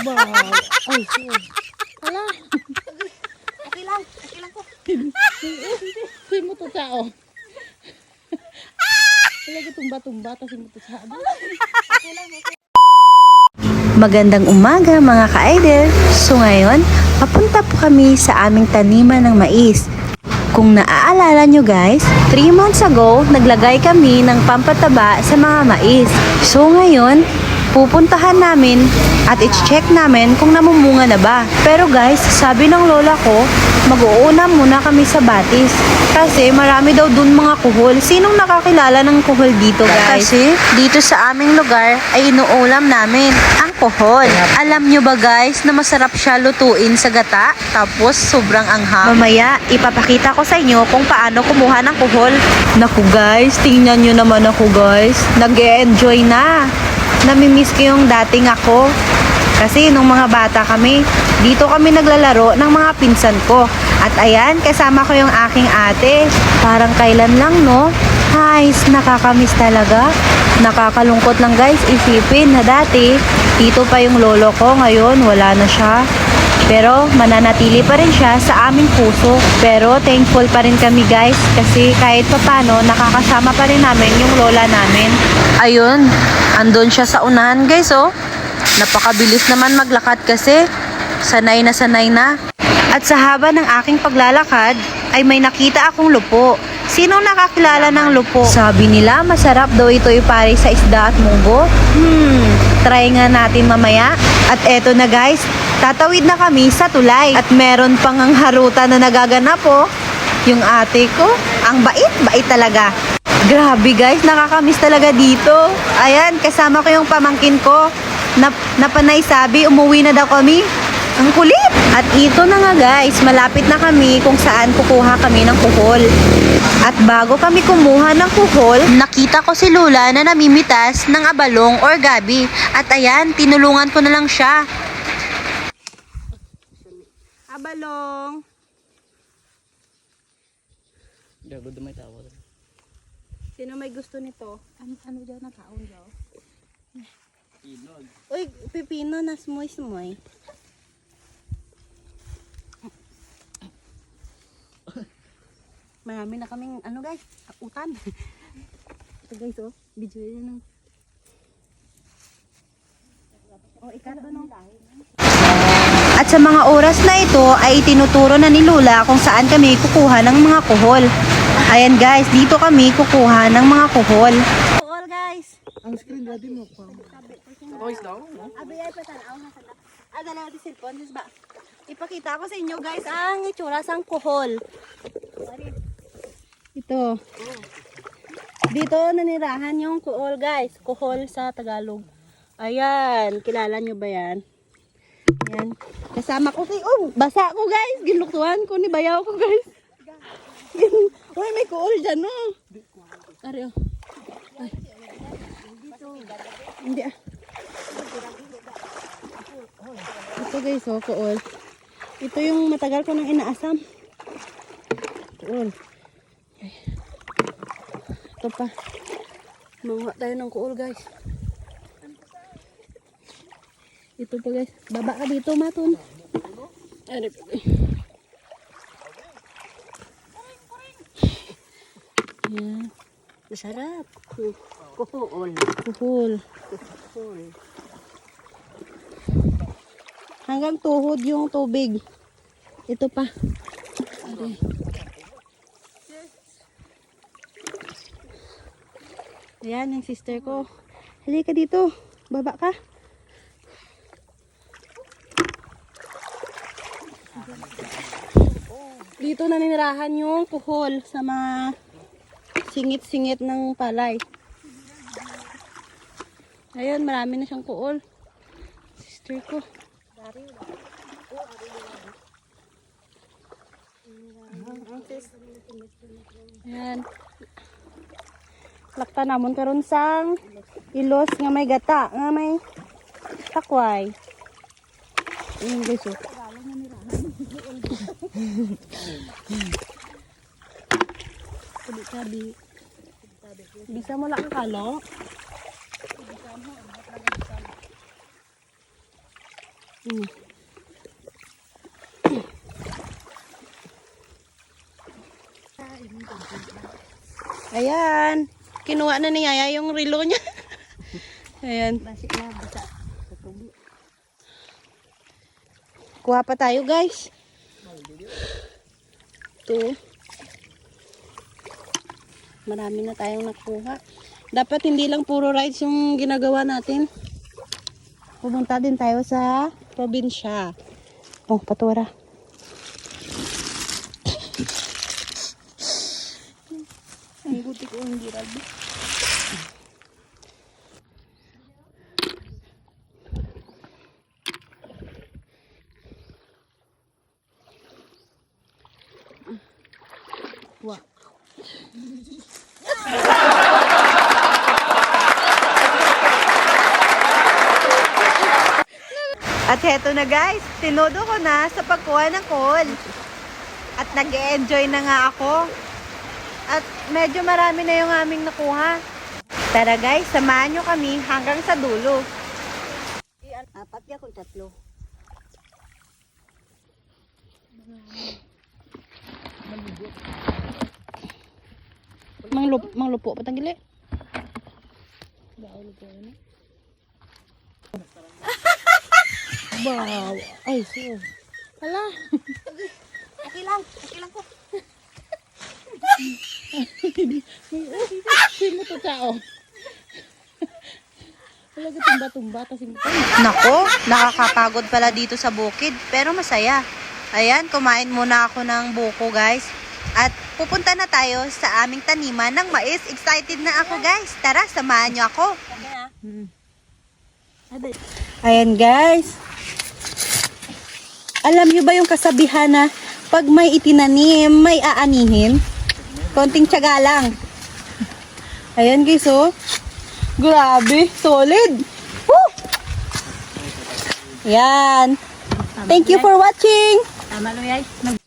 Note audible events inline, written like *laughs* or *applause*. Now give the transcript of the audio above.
Ba? Ay, sorry. Hala. Okay lang. Okay lang ko. Si mo to tao. Talaga tumba-tumba kasi mo to tao. Magandang umaga mga ka-idol! So ngayon, papunta po kami sa aming taniman ng mais. Kung naaalala nyo guys, 3 months ago, naglagay kami ng pampataba sa mga mais. So ngayon, pupuntahan namin at i-check namin kung namumunga na ba. Pero guys, sabi ng lola ko, mag-uuna muna kami sa batis. Kasi marami daw dun mga kuhol. Sinong nakakilala ng kuhol dito guys? Kasi dito sa aming lugar ay inuulam namin ang kuhol. Alam nyo ba guys na masarap siya lutuin sa gata tapos sobrang anghang? Mamaya ipapakita ko sa inyo kung paano kumuha ng kuhol. Naku guys, tingnan nyo naman ako guys. nag enjoy na. Namimiss ko yung dating ako. Kasi nung mga bata kami, dito kami naglalaro ng mga pinsan ko. At ayan, kasama ko yung aking ate. Parang kailan lang, no? Guys, nakakamiss talaga. Nakakalungkot lang guys, isipin na dati, dito pa yung lolo ko, ngayon wala na siya. Pero mananatili pa rin siya sa aming puso. Pero thankful pa rin kami guys kasi kahit papano nakakasama pa rin namin yung lola namin. Ayun, andun siya sa unahan guys oh. Napakabilis naman maglakad kasi sanay na sanay na. At sa haba ng aking paglalakad ay may nakita akong lupo. Sino nakakilala ng lupo? Sabi nila masarap daw ito ipare sa isda at munggo. Hmm, try nga natin mamaya. At eto na guys, tatawid na kami sa tulay. At meron pang ang haruta na nagaganap oh. Yung ate ko, ang bait, bait talaga. Grabe guys, nakakamiss talaga dito. Ayan, kasama ko yung pamangkin ko. Na, napanay sabi, umuwi na daw kami. Ang kulit! At ito na nga guys, malapit na kami kung saan kukuha kami ng kuhol. At bago kami kumuha ng kuhol, nakita ko si Lula na namimitas ng abalong or gabi. At ayan, tinulungan ko na lang siya. Abalong. Gago dumay tao. Sino may gusto nito? Ano, ano dyan na taon dyan? Uy, pipino na smoy-smoy. Marami na kaming, ano guys, utan. Ito guys, oh. Video yun ng... Oh, ikat ano? At sa mga oras na ito ay tinuturo na ni Lula kung saan kami kukuha ng mga kuhol. Ayan guys, dito kami kukuha ng mga kuhol. All guys. Ang screen dati mo pa. Voice daw? Abi ay patanaw na sana. Ah, dalawa di cellphone, dis ba? Ipakita ko sa inyo guys ang itsura sang kuhol. Ito. Dito nanirahan yung kuhol guys. Kuhol sa Tagalog. Ayan, kilala nyo ba yan? Ayan. Kasama ko si, oh, basa ko guys. Ginluktuhan ko ni bayaw ko guys. *laughs* Uy, may kuhol dyan no. Ari, oh. Ay. Hindi ah. Ito guys, oh, kuol. Ito yung matagal ko nang inaasam. Kuol. Ito pa. Manguha tayo ng kuol guys. Ito pa guys. Baba ka dito, Matun. Ano pa Yan. Masarap. Kuhol. Kuhol. Kuhol. Hanggang tuhod yung tubig. Ito pa. Ari. Ayan, yung sister ko. Halika dito. Baba ka. Dito naninirahan yung kuhol sa mga singit-singit ng palay. Ayun, marami na siyang kuhol. Sister ko. Ayan. Lakta namon karon sang ilos nga may gata, nga may takway. Ayun oh. Sabi, Bisa mo lang kalo? Hmm. Ayan. Kinuha na ni Yaya yung relo niya. *laughs* Ayan. Basik na, basa. Kuha pa tayo guys. Ito. Marami na tayong nakuha. Dapat hindi lang puro rides yung ginagawa natin. Pumunta din tayo sa probinsya. Oh, patura. Ang buti ko hindi rabi. At heto na guys, tinodo ko na sa pagkuha ng call. At nag enjoy na nga ako. At medyo marami na yung aming nakuha. Tara guys, samahan nyo kami hanggang sa dulo. Apat ya kung tatlo. Manglup, manglupo pa tanggili. *laughs* Wow. Ay, so. Hala. *laughs* Okay lang, okay lang ko. Hindi mo to tao. Talaga tumba-tumba. Yung Nako, nakakapagod pala dito sa bukid, pero masaya. Ayan, kumain muna ako ng buko guys. At pupunta na tayo sa aming taniman ng mais. Excited na ako guys. Tara, samahan nyo ako. Ayan guys. Alam nyo ba yung kasabihan na pag may itinanim, may aanihin? Konting tiyaga lang. Ayan guys oh. Grabe, solid. Woo! Yan. Thank you for watching. Tama lo, guys.